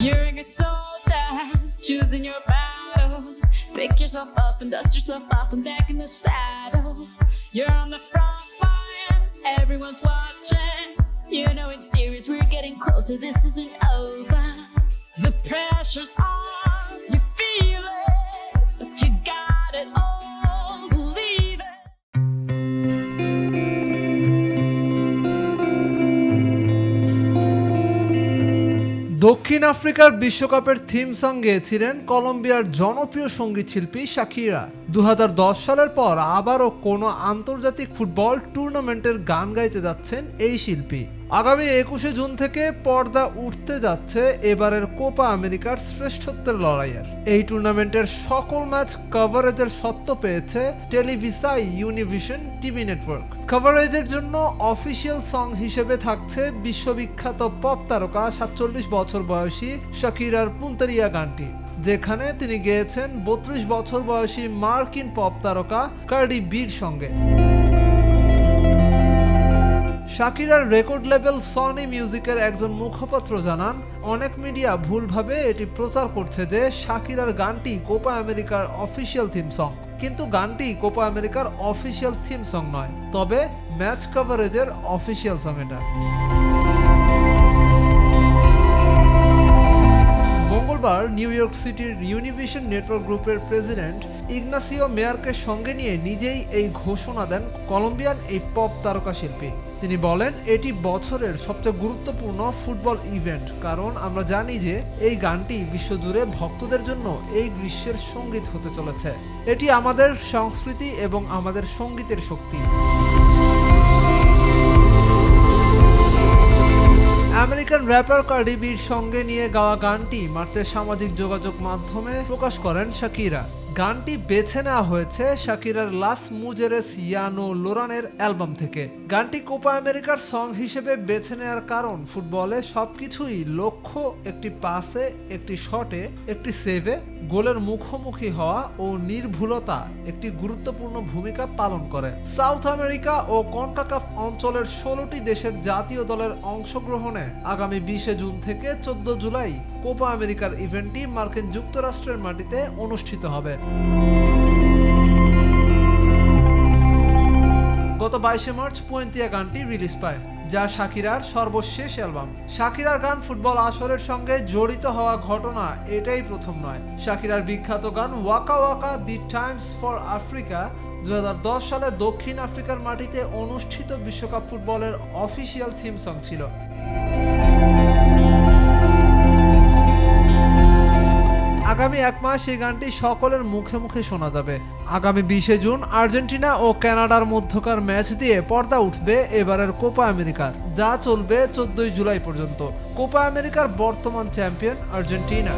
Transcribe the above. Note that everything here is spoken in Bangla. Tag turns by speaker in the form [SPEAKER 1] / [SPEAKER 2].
[SPEAKER 1] You're a good soldier, choosing your battles. Pick yourself up and dust yourself off and back in the saddle. You're on the front line, everyone's watching. You know it's serious, we're getting closer, this isn't over. The pressure's on,
[SPEAKER 2] দক্ষিণ আফ্রিকার বিশ্বকাপের থিম সং গেয়েছিলেন কলম্বিয়ার জনপ্রিয় সংগীত শিল্পী শাকিরা দু সালের পর আবারও কোনো আন্তর্জাতিক ফুটবল টুর্নামেন্টের গান গাইতে যাচ্ছেন এই শিল্পী। আগামী একুশে জুন থেকে পর্দা উঠতে যাচ্ছে এবারের কোপা আমেরিকার শ্রেষ্ঠত্বের লড়াইয়ের। এই টুর্নামেন্টের সকল ম্যাচ কভারেজের সত্ত্ব পেয়েছে টেলিভিসাই ইউনিভিশন টিভি নেটওয়ার্ক। কভারেজের জন্য অফিসিয়াল সং হিসেবে থাকছে বিশ্ববিখ্যাত পপ তারকা সাতচল্লিশ বছর বয়সী শাকিরার পুন্তারিয়া গানটি, যেখানে তিনি গেয়েছেন বত্রিশ বছর বয়সী মার্কিন পপ তারকা কার্ডি বির সঙ্গে। শাকিরার রেকর্ড লেভেল সনি মিউজিকের একজন মুখপাত্র জানান, অনেক মিডিয়া ভুলভাবে এটি প্রচার করছে যে শাকিরার গানটি কোপা আমেরিকার অফিসিয়াল থিম সং কিন্তু গানটি কোপা আমেরিকার অফিসিয়াল থিম সং নয় তবে ম্যাচ কভারেজের অফিসিয়াল সং এটা। মঙ্গলবার নিউ ইয়র্ক সিটির ইউনিভিশন নেটওয়ার্ক গ্রুপের প্রেসিডেন্ট ইগনাসিও মেয়ারকে সঙ্গে নিয়ে নিজেই এই ঘোষণা দেন কলম্বিয়ান এই পপ তারকা শিল্পী। তিনি বলেন, এটি বছরের সবচেয়ে গুরুত্বপূর্ণ ফুটবল ইভেন্ট, কারণ আমরা জানি যে এই গানটি বিশ্বজুড়ে ভক্তদের জন্য এই গ্রীষ্মের সংগীত হতে চলেছে। এটি আমাদের সংস্কৃতি এবং আমাদের সঙ্গীতের শক্তি। আমেরিকান র্যাপার কার্ডিবির সঙ্গে নিয়ে গাওয়া গানটি মার্চে সামাজিক যোগাযোগ মাধ্যমে প্রকাশ করেন শাকিরা। গানটি বেছে নেওয়া হয়েছে শাকিরার লাস মুজেরেস ইয়ানো লোরানের অ্যালবাম থেকে। গানটি কোপা আমেরিকার সং হিসেবে বেছে নেওয়ার কারণ ফুটবলে সবকিছুই লক্ষ্য, একটি পাসে, একটি শটে, একটি সেভে, গোলের মুখোমুখি হওয়া ও নির্ভুলতা একটি গুরুত্বপূর্ণ ভূমিকা পালন করে। সাউথ আমেরিকা ও কনকাকাফ অঞ্চলের ষোলোটি দেশের জাতীয় দলের অংশগ্রহণে আগামী বিশে জুন থেকে চোদ্দ জুলাই কোপা আমেরিকার ইভেন্টটি মার্কিন যুক্তরাষ্ট্রের মাটিতে অনুষ্ঠিত হবে। গত বাইশে মার্চ পুয়েন্তিয়া গানটি রিলিজ পায়, যা শাকিরার সর্বশেষ অ্যালবাম। শাকিরার গান ফুটবল আসরের সঙ্গে জড়িত হওয়া ঘটনা এটাই প্রথম নয়। শাকিরার বিখ্যাত গান waka waka, the times for Africa, দুই হাজার দশ সালে দক্ষিণ আফ্রিকার মাটিতে অনুষ্ঠিত বিশ্বকাপ ফুটবলের অফিসিয়াল থিম সং ছিল। আগামী এক মাস এই গানটি সকলের মুখে মুখে শোনা যাবে। আগামী বিশে জুন আর্জেন্টিনা ও কানাডার মধ্যকার ম্যাচ দিয়ে পর্দা উঠবে এবারের কোপা আমেরিকার, যা চলবে চোদ্দই জুলাই পর্যন্ত। কোপা আমেরিকার বর্তমান চ্যাম্পিয়ন আর্জেন্টিনা।